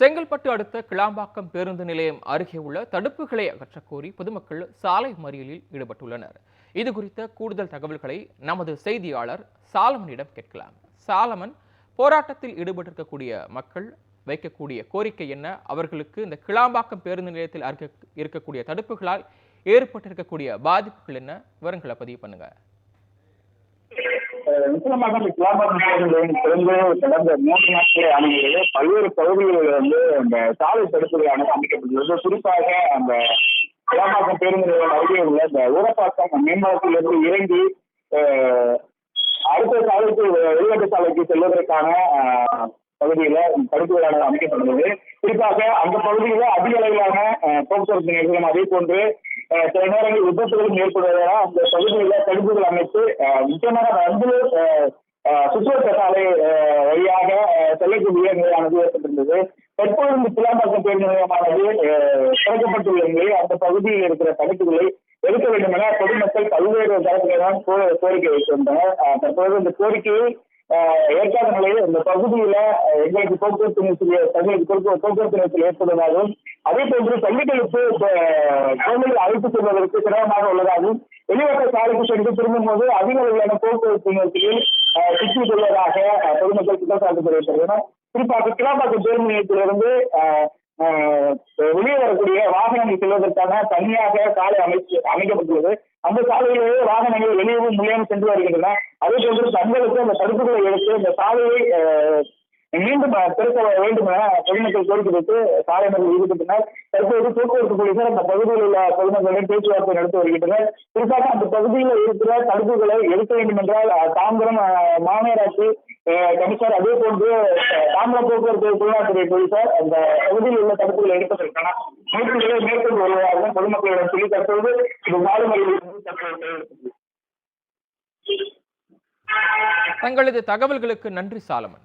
செங்கல்பட்டு அடுத்த கிளாம்பாக்கம் பேருந்து நிலையம் அருகே உள்ள தடுப்புகளை அகற்றக்கோரி பொதுமக்கள் சாலை மறியலில் ஈடுபட்டுள்ளனர். இது குறித்த கூடுதல் தகவல்களை நமது செய்தியாளர் சாலமனிடம் கேட்கலாம். சாலமன் போராட்டத்தில் ஈடுபட்டிருக்கக்கூடிய மக்கள் வைக்கக்கூடிய கோரிக்கை என்ன? அவர்களுக்கு இந்த கிளாம்பாக்கம் பேருந்து நிலையத்தில் அருகே இருக்கக்கூடிய தடுப்புகளால் ஏற்பட்டிருக்கக்கூடிய பாதிப்புகள் என்ன? விவரங்களை பதிவு பண்ணுங்கள் நிச்சயமாக இந்த கிளாபர் பேருந்துகளின் திறந்து கடந்த மூன்று நாட்களே ஆனது பல்வேறு பகுதிகளில் வந்து அந்த சாலை தடுப்புகளானது அமைக்கப்பட்டுள்ளது. குறிப்பாக அந்த கிளாம்பாக்கம் பேருந்து நிலையம் அருகே உள்ள இந்த ஊரப்பாக்கம் மேம்பாலத்திலிருந்து இறங்கி அடுத்த சாலைக்கு வெளிநாட்டு சாலைக்கு செல்வதற்கான பகுதியில தடுப்புகளானது அமைக்கப்பட்டுள்ளது. குறிப்பாக அந்த பகுதியில அதிக அளவிலான போக்குவரத்து நெரிசலும் அதே போன்று சில நேரங்களில் விபத்துகளும் ஏற்படுவதால் அந்த பகுதியில தடுப்புகள் அமைத்து முக்கியமாக வண்டலூர் சுற்றுவட்ட சாலை வழியாக செல்லக்கூடிய நிலையானது ஏற்பட்டிருந்தது. தற்போது இந்த கிளாம்பாக்கம் பேருந்து நிலையமானது திறக்கப்பட்டுள்ள நிலையில் அந்த பகுதியில் இருக்கிற தடுப்புகளை எடுக்க வேண்டும் என பொதுமக்கள் பல்வேறு தரப்பினரும் கோ- கோரிக்கை வைத்திருந்தனர். தற்போது இந்த கோரிக்கையை ஏற்காத நிலையில் இந்த பகுதியில எங்களுக்கு போக்குவரத்து நெரிசல் தங்களுக்கு போக்குவரத்து நெரிசல் ஏற்படுவதாகவும் அதே போன்று பள்ளிகளுக்கு அஹ், குழந்தைகள் அழைத்து செல்வதற்கு சிரமமாக உள்ளதாகவும் வெளிவட்ட சாலைக்கு சென்று திரும்பும் போது அதிக அளவிலான போக்குவரத்து நெரிசலில் அஹ், சிக்கிக் கொள்வதாக பொதுமக்கள் குற்றச்சாட்டு தெரிவித்துள்ளனர் குறிப்பாக கிளாம்பாக்கம் பேருந்து நிலையத்திலிருந்து வெளியே வரக்கூடிய வாகனங்கள் செல்வதற்கான தனியாக சாலை அமைச்சு அமைக்கப்பட்டுள்ளது. அந்த சாலையிலேயே வாகனங்கள் வெளியவும் முறையாக சென்று வருகின்றன. அதே போன்று தங்களுக்கு அந்த தடுப்புகளை எடுத்து இந்த சாலையை மீண்டும் பெருக்க வேண்டும் என பொதுமக்கள் கோரிக்கை வைத்து சாலை மக்கள் ஈடுபட்டனர் தற்போது போக்குவரத்து போலீசார் அந்த பகுதியில் உள்ள பொதுமக்களிடம் பேச்சுவார்த்தை நடத்தி வருகின்றனர். குறிப்பாக அந்த பகுதியில் இருக்கிற தடுப்புகளை எடுக்க வேண்டும் என்றால் தாம்பரம் மாநகராட்சி அஹ், கமிஷனர் அதே போன்று தாமிர போக்குவரத்து புலனாத்துறை போலீசார் அந்த பகுதியில் உள்ள தடுப்புகளை எடுப்பதற்கான முயற்சிகளை மேற்கொண்டு வருவதாக பொதுமக்களிடம் சொல்லி தற்போது இது சாலை தற்போது தங்களது தகவல்களுக்கு நன்றி சாலமன்.